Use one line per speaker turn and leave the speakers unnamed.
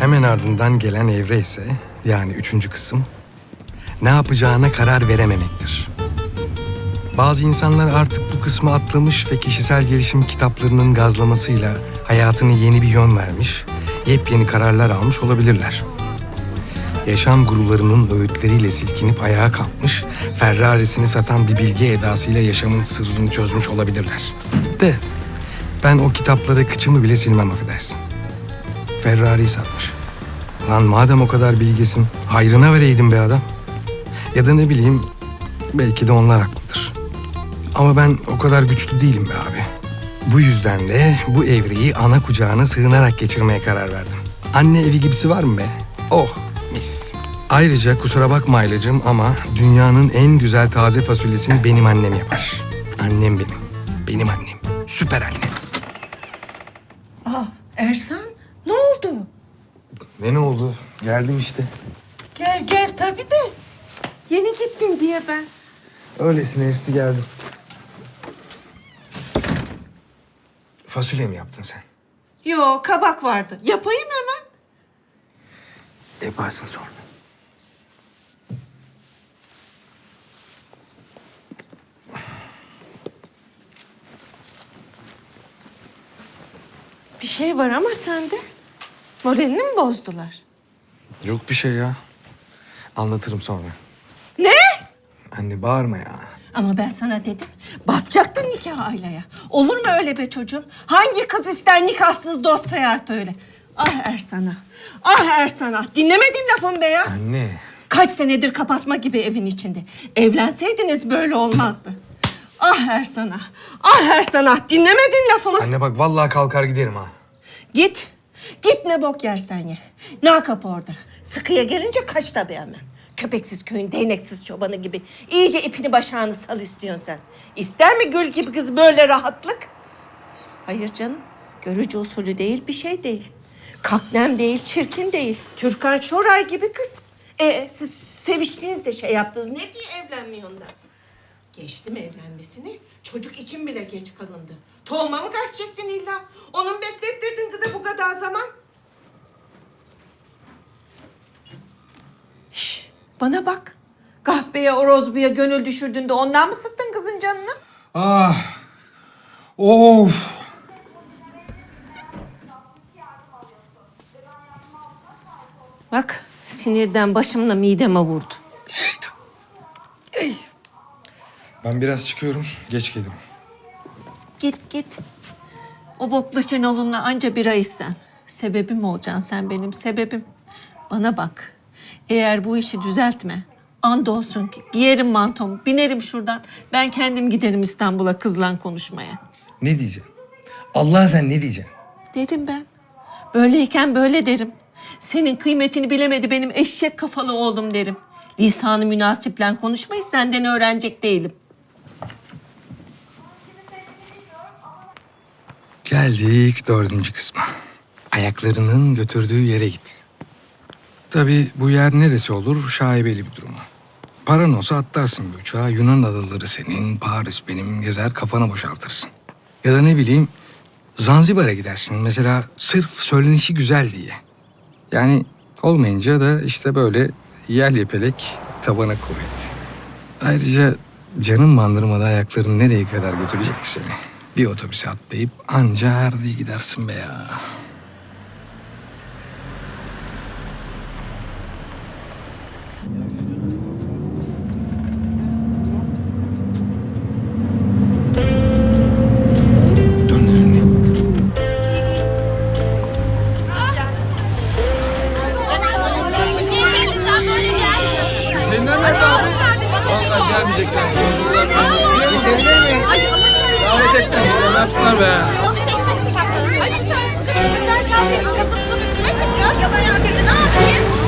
Hemen ardından gelen evre ise yani üçüncü kısım ne yapacağına karar verememektir. Bazı insanlar artık bu kısmı atlamış ve kişisel gelişim kitaplarının gazlamasıyla hayatını yeni bir yön vermiş, yepyeni kararlar almış olabilirler. Yaşam gurularının öğütleriyle silkinip ayağa kalkmış, Ferrari'sini satan bir bilgi edasıyla yaşamın sırrını çözmüş olabilirler. De ben o kitaplara kıçımı bile silmem affedersin. Ferrari'yi satmış. Lan madem o kadar bilgesin, hayrına vereydin be adam. Ya da ne bileyim, belki de onlar haklıdır. Ama ben o kadar güçlü değilim be abi. Bu yüzden de bu evreyi ana kucağına sığınarak geçirmeye karar verdim. Anne evi gibisi var mı be? Oh, mis. Ayrıca kusura bakma Aylacığım ama dünyanın en güzel taze fasulyesini benim annem yapar. Annem benim. Benim annem. Süper annem.
Aa, Ersan oldu?
Ne ne oldu? Geldim işte.
Gel gel tabii de. Yeni gittin diye ben.
Öylesine esti geldim. Fasulye mi yaptın sen?
Yo kabak vardı. Yapayım hemen.
Yaparsın sonra.
Bir şey var ama sende. Moralini mi bozdular?
Yok bir şey ya. Anlatırım sonra.
Ne?
Anne bağırma ya.
Ama ben sana dedim. Basacaktın nikah aileye. Olur mu öyle be çocuğum? Hangi kız ister nikahsız dost hayatı öyle? Ah Ersan'a. Ah Ersan'a. Dinlemedin lafımı be ya.
Anne.
Kaç senedir kapatma gibi evin içinde. Evlenseydiniz böyle olmazdı. Ah Ersan'a. Ah Ersan'a. Dinlemedin lafımı.
Anne bak vallahi kalkar giderim ha.
Git. Git ne bok yersen ye. Ne kapı orada. Sıkıya gelince kaç tabii hemen. Köpeksiz köyün değneksiz çobanı gibi. iyice ipini başağını sal istiyorsun sen. İster mi gül gibi kız böyle rahatlık? Hayır canım. Görücü usulü değil bir şey değil. Kaknem değil, çirkin değil. Türkan Şoray gibi kız. E siz seviştiniz de şey yaptınız. Ne diye evlenmiyorsun da? Geçtim evlenmesini. Çocuk için bile geç kalındı. Tohuma mı kaçacaktın illa? Onun beklettirdin kıza bu kadar zaman. Şş, bana bak. Kahpeye, orozbuya gönül düşürdün de ondan mı sıktın kızın canını?
Ah. Of.
Bak sinirden başımla mideme vurdu.
Ben biraz çıkıyorum. Geç gelirim.
Git git. O boklu Şenol'unla anca bir ay sen. Sebebim olacaksın sen benim sebebim. Bana bak. Eğer bu işi düzeltme. Andolsun ki giyerim mantomu, binerim şuradan. Ben kendim giderim İstanbul'a kızla konuşmaya.
Ne diyeceğim? Allah sen ne diyeceksin?
Derim ben. Böyleyken böyle derim. Senin kıymetini bilemedi benim eşek kafalı oğlum derim. Lisanı münasiple konuşmayı senden öğrenecek değilim.
Geldik dördüncü kısma. Ayaklarının götürdüğü yere git. Tabii bu yer neresi olur şaibeli bir durum. Paran olsa atlarsın bir uçağa. Yunan adaları senin, Paris benim. Gezer kafana boşaltırsın. Ya da ne bileyim Zanzibar'a gidersin. Mesela sırf söylenişi güzel diye. Yani olmayınca da işte böyle yel yepelek tabana kuvvet. Ayrıca canın bandırmada ayakların nereye kadar götürecek ki seni? Bir otobüse atlayıp anca Erdi'ye gidersin be ya.
Ettim. Yapsınlar be.
Hani sen güzel kahveyi kazıp dur üstüme çıkıyor. Ya ben artık ne yapayım?